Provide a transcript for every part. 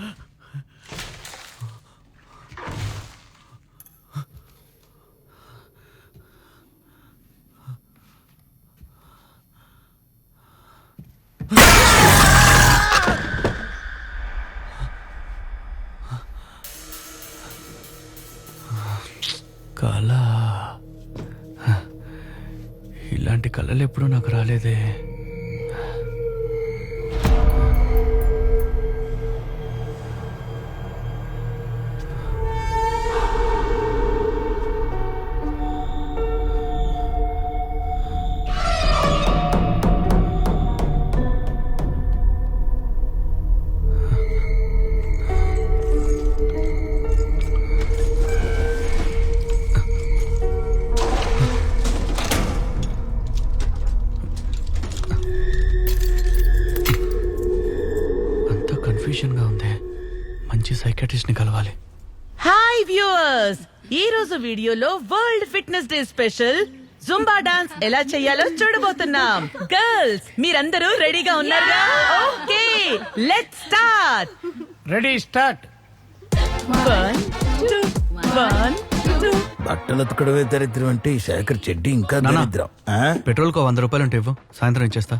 కళ. ఇలాంటి కళలు ఎప్పుడూ నాకు రాలేదే. అంతా కన్ఫ్యూజన్గా ఉంది. మంచి సైకాట్రిస్ట్ని కలవాలి. హాయ్ వ్యూవర్స్ ఈ రోజు వీడియోలో world fitness day special zumba dance ఎలా చేయాలో చూడబోతున్నాం. గర్ల్స్ మీరందరూ రెడీగా ఉన్నారుగా? Okay let start ready start one two one two బట్టలు ఉతకడమే దరిద్రం అంటే ఈ శేఖర్ చెడ్డి ఇంకా నానా. దరిద్రం. ఆ? పెట్రోల్కో వంద రూపాయలు ఉంటే ఇవ్వు. సాయంత్రం ఇచ్చేస్తా.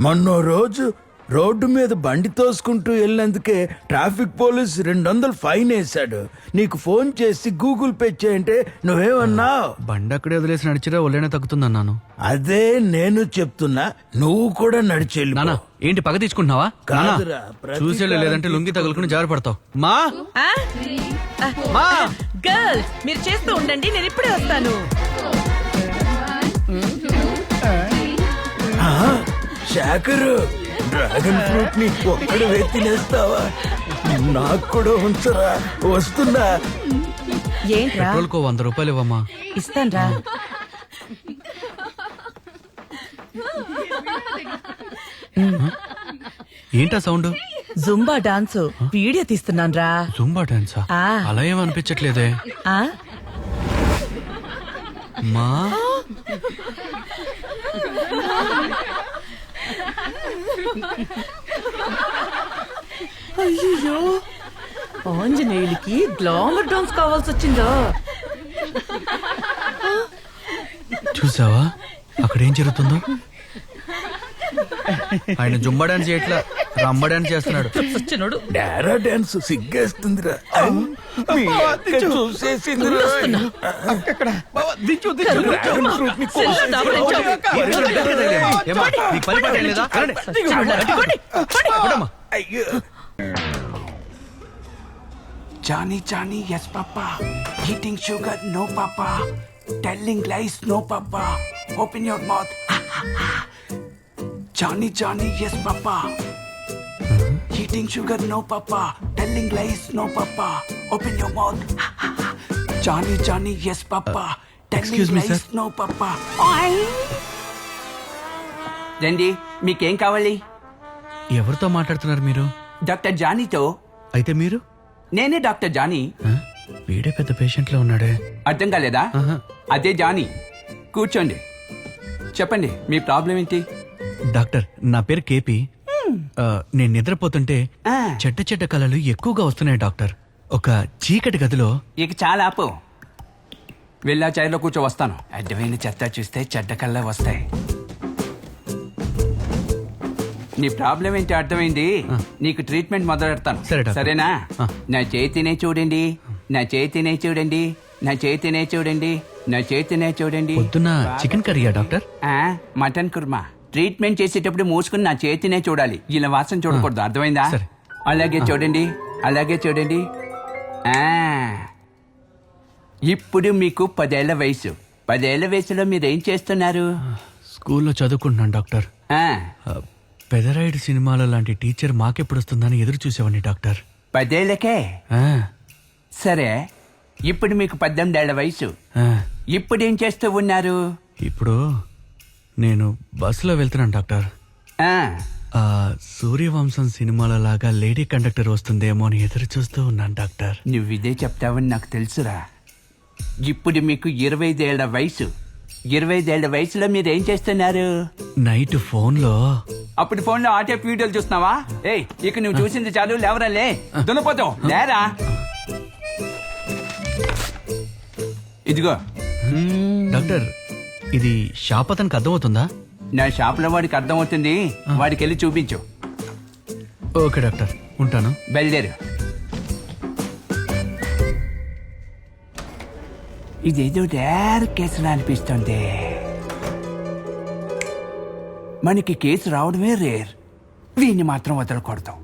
మొన్న రోజు రోడ్డు మీద బండి తోసుకుంటూ వెళ్ళినందుకే ట్రాఫిక్ పోలీస్ రెండు వందలు ఫైన్ వేశాడు. నీకు ఫోన్ చేసి గూగుల్ పే చేయంటే నువ్వేమన్నావు? బండి అక్కడే వదిలేసి నడిచిరా ఒళ్ళైనా తగ్గుతుందన్నాను. అదే నేను చెప్తున్నా నువ్వు కూడా నడిచెళ్ళి నానా ఏంటి పగ తీసుకుంటున్నావా? నానా, కాదురా, చూసేలే లేదంటే లుంగి తగులుకుని జారి పడతావు. మా? మా? గర్ల్స్ మీరు చేస్తూ ఉండండి నేను ఇప్పుడే వస్తాను. శేఖర్ డ్రాగన్ ఫ్రూట్ని ఒక్కడు తినేస్తావా నాకు కూడా ఉంచరా వస్తున్నా. ఏంట్రా? పెట్రోల్కో వంద రూపాయలు ఇవ్వమ్మా. ఇస్తాన్రా. ఏంటా సౌండ్? జుంబా డాన్స్ వీడియో తీస్తున్నాన్రా. జుంబా డాన్సా? ఆ. అలా ఏం అనిపించట్లేదే? ఆ? మా? అయ్యో ఆంజనేయులకి గ్లామర్ డాన్స్ కావాల్సి వచ్చిందా చూసావా? అక్కడ ఏం జరుగుతుందో? ఆయన జుంబా డాన్స్ చేయట్లా. రంబ డాన్స్ చేస్తున్నాడు వచ్చినోడు డారా డాన్స్ సిగ్గేస్తుందిరా మీ అక్క చూసేసిందిరా డ్రాగన్ ఫ్రూట్ని ఏమ్మా, నీకు పని పాట ఏం లేదా? వెళ్ళండి. పట్టుకోమ్మా. అయ్యో Johnny, Johnny, yes, Papa. Eating sugar, no, Papa. Telling lies, no, Papa. Open your mouth. Johnny, Johnny, yes, Papa. Eating sugar, no, Papa. Telling lies, no, Papa. Open your mouth. Johnny, Johnny, yes, Papa. Telling excuse me, lies, sir. no, Papa. రండి మీకేం కావాలి ఎవరితో మాట్లాడుతున్నారు మీరు doctor జానీతో అయితే మీరు నేనే doctor Johnny ఆ? వీడే పెద్ద పేషెంట్లో ఉన్నాడే అర్థం కాలేదా ఆహా. అదే జానీ కూర్చోండి చెప్పండి మీ ప్రాబ్లం ఏంటి డాక్టర్ నా పేరు కేపీ ఆ, నేను నిద్రపోతుంటే ఆ. చెడ్డ చెడ్డ కళలు ఎక్కువగా వస్తున్నాయి డాక్టర్. ఒక చీకటి గదిలో ఇక చాలా ఆపు. వెళ్ళా చైర్లో కూర్చో వస్తాను. అడ్డమైన చెత్త చూస్తే చెడ్డ కళ్ళ వస్తాయి. నీ ప్రాబ్లం ఏంటి? అర్థమైంది? నీకు ట్రీట్మెంట్ మొదలు పెడతాను. డాక్టర్. సరేనా? ఆ. నా చేతినే చూడండి. నా చేతినే చూడండి. నా చేతినే చూడండి. నా చేతినే చూడండి. పొద్దున్న చికెన్ కర్రీయా డాక్టర్? ఆ, మటన్ కుర్మా. ట్రీట్మెంట్ చేసేటప్పుడు మూసుకుని నా చేతినే చూడాలి. ఇలా వాసన చూడకూడదు. అర్థమైందా? సరే. అలాగే చూడండి. అలాగే చూడండి. ఆ. ఇప్పుడు మీకు పదేళ్ళ వయసు. పదేళ్ళ వయసులో మీరేం చేస్తున్నారు? స్కూల్లో చదువుకుంటున్నాను డాక్టర్. ఆ, ఆ, పెదరాయుడు సినిమాలో లాంటి టీచర్ మాకెప్పుడు వస్తుందని ఎదురు చూసేవాడిని డాక్టర్. పదేళ్ళకే? ఆ, సరే. ఇప్పుడు మీకు పద్దెనిమిదేళ్ళ వయసు. ఆ, ఇప్పుడు ఏం చేస్తూ ఉన్నారు? ఇప్పుడు నేను బస్సులో వెళ్తున్నాను డాక్టర్. ఆ, ఆ సూర్యవంశం సినిమాలో లాగా లేడీ కండక్టర్ వస్తుందేమో అని ఎదురు చూస్తూ ఉన్నాను డాక్టర్. నువ్వు ఇదే చెప్తావని నాకు తెలుసురా. ఇప్పుడు మీకు ఇరవై ఐదేళ్ళ వయసు. ఇరవై ఐదేళ్ళ వయసులో మీరు ఏం చేస్తున్నారు? నైట్ ఫోన్లో. అప్పుడు ఫోన్లో ఆటే వీడియోలు చూస్తున్నావా? ఏయ్ ఇక నువ్వు చూసింది చాలు లేవరా లే దున్నపోతావు లేరా? ఇదిగో. డాక్టర్ ఇది షాప్ అతనికి అర్థమవుతుందా? నా షాప్లో వాడికి అర్థమవుతుంది. వాడికి వెళ్ళి చూపించు. Okay doctor. ఉంటాను. బయలుదేరు. ఇదేదో రేర్ కేసులా అనిపిస్తుంది. మనకి కేసు రావడమే రేర్. వీడిని మాత్రం వదలకూడదు.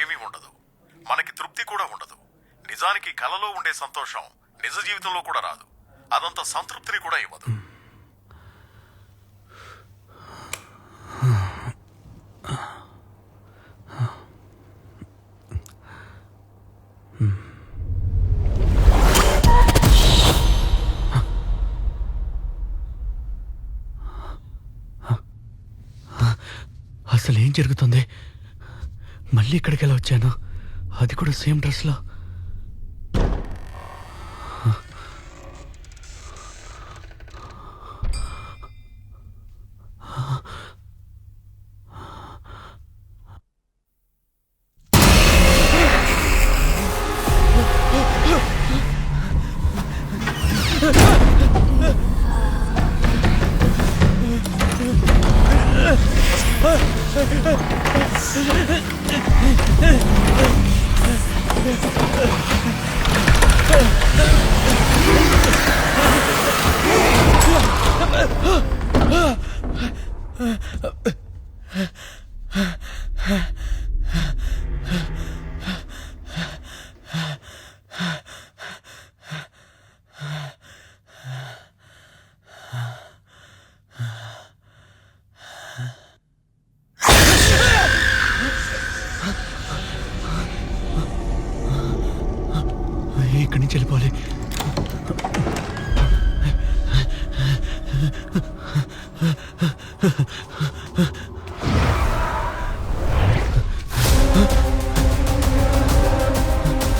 ఏమీ ఉండదు. మనకి తృప్తి కూడా ఉండదు. నిజానికి కలలో ఉండే సంతోషం నిజ జీవితంలో కూడా రాదు. అదంత సంతృప్తిని కూడా ఇవ్వదు. అసలు ఏం జరుగుతుంది? మళ్ళీ ఇక్కడికి ఎలా వచ్చాను? అది కూడా సేమ్ డ్రెస్లో.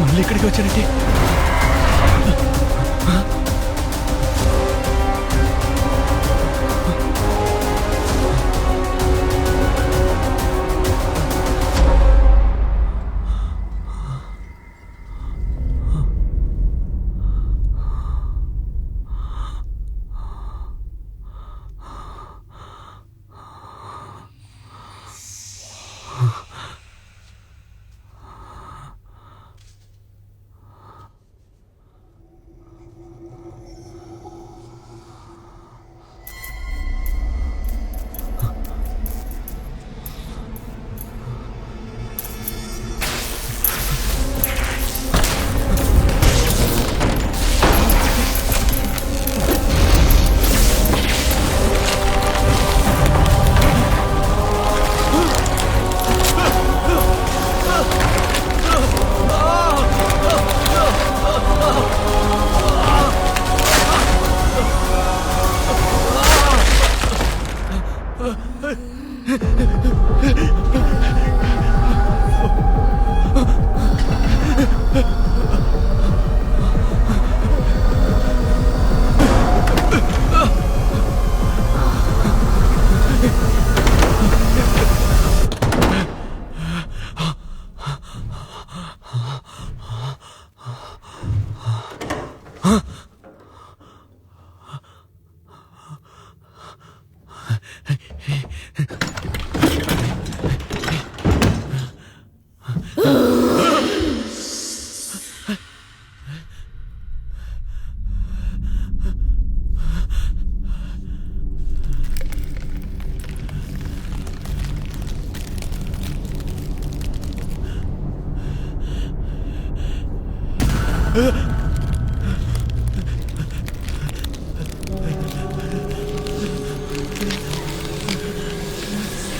మళ్ళీ ఇక్కడికి వచ్చానంటే. Uh!